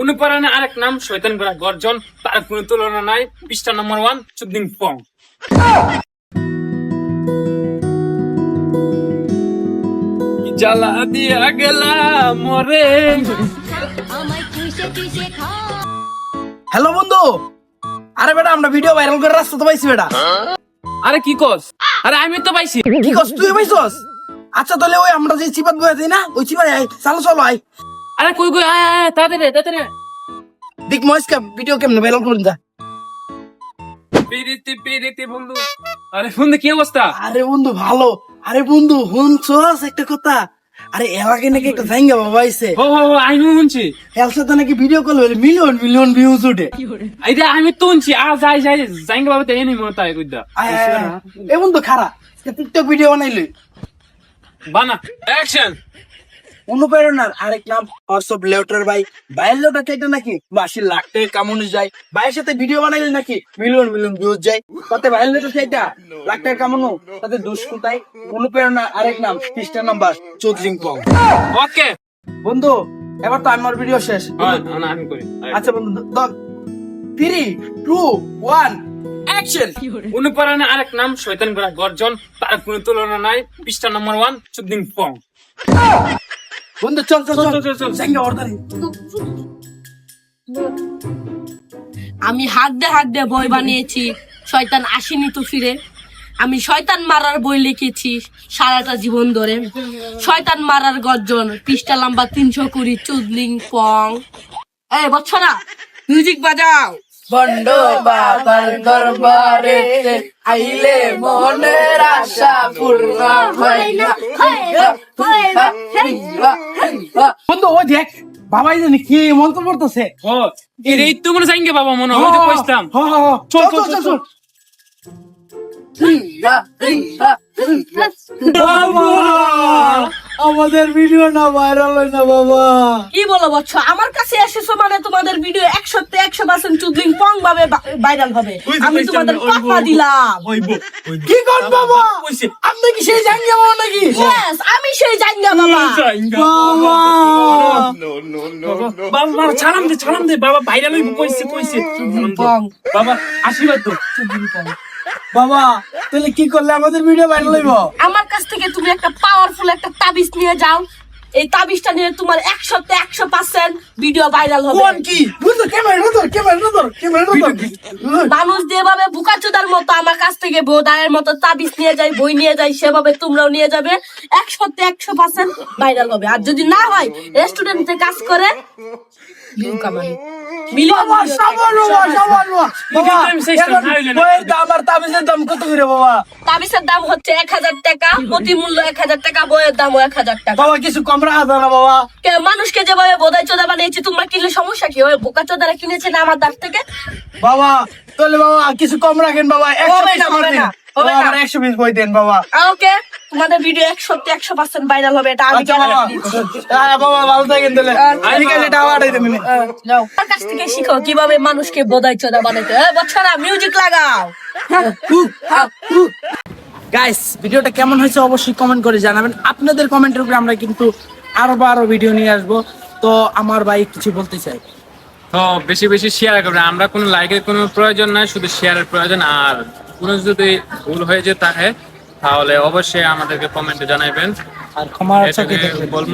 অনুপ্রেরণা আরেক নাম শয়তান করা গর্জন তার কোনো তুলনা নাই। পৃষ্ঠা নম্বর ওয়ান চুদ্দিন পং জ্বালা দিয়া গেলা মরে হ্যালো বন্ধু! আরে বেটা আমরা ভিডিও ভাইরাল করে রাস্তা তো পাইছি বেটা। আরে কি কস? আরে আমি তো পাইছি। কি কস তুই পাইছস? আচ্ছা তাহলে ওই আমরা যে চিপাত বয়ে দিই না ওই চিপাই আই চালো চলো আই আরে কই কই আয় আয় তাড়াতাড়ি আয়, তাড়াতাড়ি আয়। দিক মহেশকে ভিডিও কেমনে ভাইরাল করুন যা। পিরিতি পিরিতি বন্ধু। আরে বন্ধু কি অবস্থা? আরে বন্ধু ভালো। আরে বন্ধু শুনছস একটা কথা। আরে এলাকায় নাকি একটা জাইঙ্গা বাবা আইছে। ও হো আমি শুনছি। এর সাথে নাকি ভিডিও কল হলে মিলিয়ন মিলিয়ন ভিউজ উঠে। এটা আমি তো শুনছি। আ যাই যাই জাইঙ্গা বাবা তো এনে মনে তাই কইদা আয়, আয়, আয়। এ বন্ধু খারা টিকটক ভিডিও বানাইলি। বানা। অ্যাকশন অনুপ্রেরণার আরেক নাম হর্ষব লেউটার ভাই। ভাইয়ের লেউটার চাইটা নাকি বাসি লাখ টাকা কামানো যায়। ভাইয়ের সাথে ভিডিও বানাইলে নাকি মিলিয়ন মিলিয়ন ভিউজ যায়। তাতে ভাইয়ের লেউটার চাইটা লাখ টাকা কামানো তাতে দুষ্কৃতাই অনুপ্রেরণা আরেক নাম খ্রিস্টান নাম্বার চৌধুরী পং ওকে। বন্ধু এবার তো আমার ভিডিও শেষ। না আমি করি। আচ্ছা বন্ধু থ্রি টু ওয়ান অ্যাকশন অনুপ্রেরণা আরেক নাম শয়তান করা গর্জন। তার কোনো তুলনা নাই। পৃষ্ঠা নম্বর ওয়ান চুদ্দিন পং বন্ধু চল চল চল, চল চল। জাঙ্গা অর্ডার আমি হাত দিয়ে হাত দিয়ে বই বানিয়েছি শয়তান আসেনি তো ফিরে। আমি শয়তান মারার বই লিখেছি সারাটা জীবন ধরে। শয়তান মারার গর্জন পৃষ্ঠা লম্বা তিনশো কুড়ি চুদলিং পং। এই বচ্ছরা মিউজিক বাজাও। বন্ড বাবার দরবারে আইলে মনের আশা পূর্ণ হয় না বন্ধু ওই দেখ বাবাই জানি কি মন্ত্র পড়তেছে? ও এই তো জাইঙ্গা বাবা মনে হয় তো কইতাম চল চল চল চল আমাদের ভিডিও না ভাইরাল হয় না বাবা। কি বলো বচ্ছ আমার কাছে এসেছ মানে তোমাদের ভিডিও একশোতে একশো পার্সেন্ট চুদলিং পং ভাবে ভাইরাল হবে। আমি তোমাদের কথা দিলাম। কি কর বাবা? আপনি কি সেই জাঙ্গিয়া বাবা নাকি? আমি সেই জাঙ্গা বাবা। বাবা। বাবা? ছাড়াম দে ছাড়াম দে বাবা ভাইরাল হইব কইছে কইছে। পং বাবা আশীর্বাদ তো বাবা তাহলে কি করলে আমাদের ভিডিও ভাইরাল হইব? আমার কাছ থেকে তুমি একটা পাওয়ারফুল একটা তাবিজ নিয়ে যাও। এই তাবিজটা নিয়ে তোমার একশোতে একশো পার্সেন্ট ভিডিও ভাইরাল হবে। কোন কি? বুঝলো ক্যামেরা ধর ক্যামেরা ধর ক্যামেরা ধর মানুষ যেভাবে বুকাচুদার মতো আমার কাছ থেকে বোদায়ের মতো তাবিজ নিয়ে যায় বই নিয়ে যায় সেভাবে তোমরাও নিয়ে যাবে। একশোতে একশো পার্সেন্ট ভাইরাল হবে। আর যদি না হয় রেস্টুরেন্টে কাজ করে দাম হচ্ছে এক হাজার টাকা প্রতি মূল্য এক হাজার টাকা বইয়ের এক হাজার টাকা। বাবা কিছু কম রাখা না বাবা। মানুষকে যেভাবে বোধাই চোদা বানিয়েছি তোমরা কিনলে সমস্যা কি? ওই বোকা চোদারা কিনেছে না আমার দাম থেকে? বাবা তাহলে বাবা কিছু কম রাখেন বাবা। একশো পিস বই দেন বাবা। ওকে তোমাদের ভিডিও একশোতে একশো পার্সেন্ট ভাইরাল হবে এটা আমি। হ্যাঁ, তাহলে। আমার কাছ থেকে শিখো কীভাবে মানুষকে বোধাই চোদা বানাইতে। হয় বছরা মিউজিক লাগাও। গাইস ভিডিওটা কেমন হয়েছে অবশ্যই কমেন্ট করে জানাবেন। আপনাদের কমেন্টের উপরে আমরা কিন্তু আরও আরও ভিডিও নিয়ে আসব। তো আমার ভাই কিছু বলতে চাই তো বেশি বেশি শেয়ার করবেন। আমরা কোনো লাইকের কোনো প্রয়োজন নাই শুধু শেয়ারের প্রয়োজন। আর কোনো যদি ভুল হয়ে যেতে থাকে তাহলে অবশ্যই আমাদেরকে কমেন্টে জানাবেন আর ক্ষমা বলব।